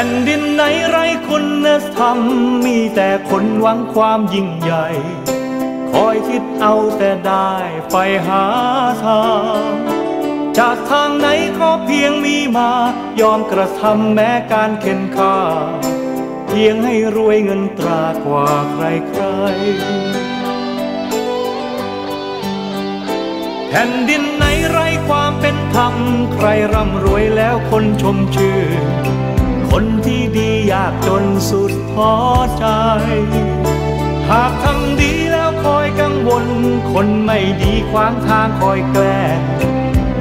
ผ่นดินไหนไรคุณธรรม มีแต่คนหวังความยิ่งใหญ่ คอยคิดเอาแต่ได้ไปหาทาง จากทางไหนก็เพียงมีมา ยอมกระทำแม้การเข็นฆ่า เพียงให้รวยเงินตรากว่าใครใครแผ่นดินไหนไรความเป็นธรรม ใครร่ำรวยแล้วคนชมชื่อ คนที่ดียากจนสุดท้อใจ หากทำดีแล้วคอยกังวล คนไม่ดีขวางทางคอยแกล้ง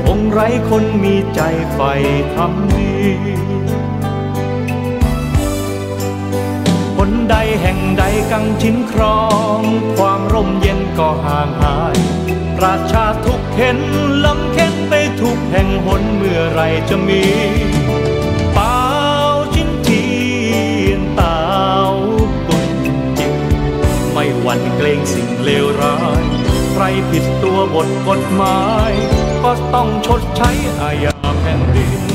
คงไรคนมีใจใฝ่ทำดีคนใดแห่งใดกังชินครอง ความร่มเย็นก็ห่างหาย ประชาทุกเข็นลำเข็นไปทุกแห่งหนเมื่อไรจะมี วันเกรงสิ่งเลวร้าย ใครผิดตัวบทกฎหมาย ก็ต้องชดใช้อาญาแผ่นดิน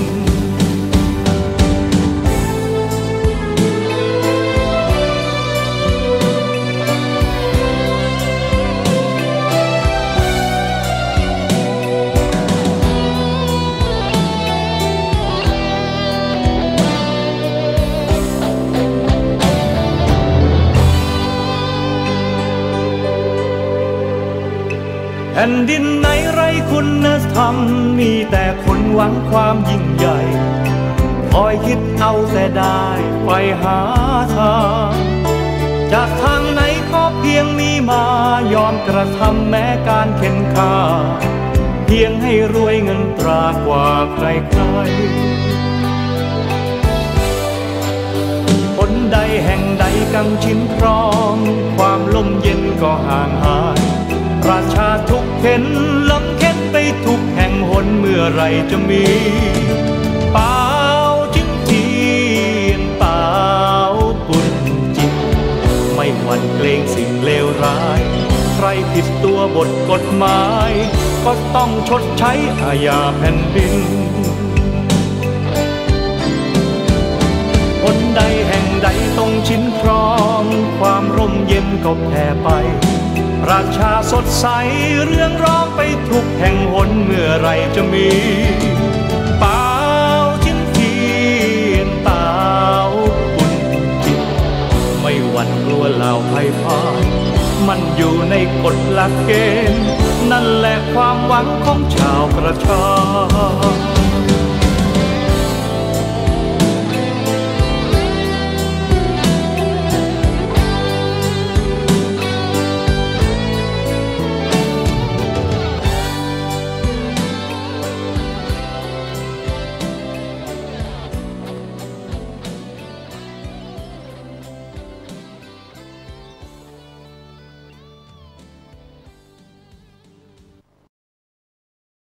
แผ่นดินไหนไรคุณธรรมมีแต่คนหวังความยิ่งใหญ่คอยคิดเอาแต่ได้ไปหาทางจากทางไหนก็เพียงมีมายอมกระทำแม้การเข็นฆ่า เพียงให้รวยเงินตรากว่าใครใครคนใดแห่งใดกังชินครองความลมเย็นก็ห่างหาย ปราชาทุกเข็นลำเข็นไปทุกแห่งหนเมื่อไรจะมีเปล่าจิ้งจีนเปล่าปุ่นจิต ไม่หวั่นเกรงสิ่งเลวร้าย ใครผิดตัวบทกฎหมาย ก็ต้องชดใช้อาญาแผ่นดินคนใดแห่งใดต้องชินครอง ความร่มเย็นก็แผ่ไป ราชาสดใสเรื่องร้องไปทุกแห่งหนเมื่อไรจะมีเปล่าชิ้นทีนเปล่าปุ่นจิตไม่หวั่นกลัวเหล่าภัยพานมันอยู่ในกฎหลักเกณฑ์ นั่นแหละความหวังของชาวประชา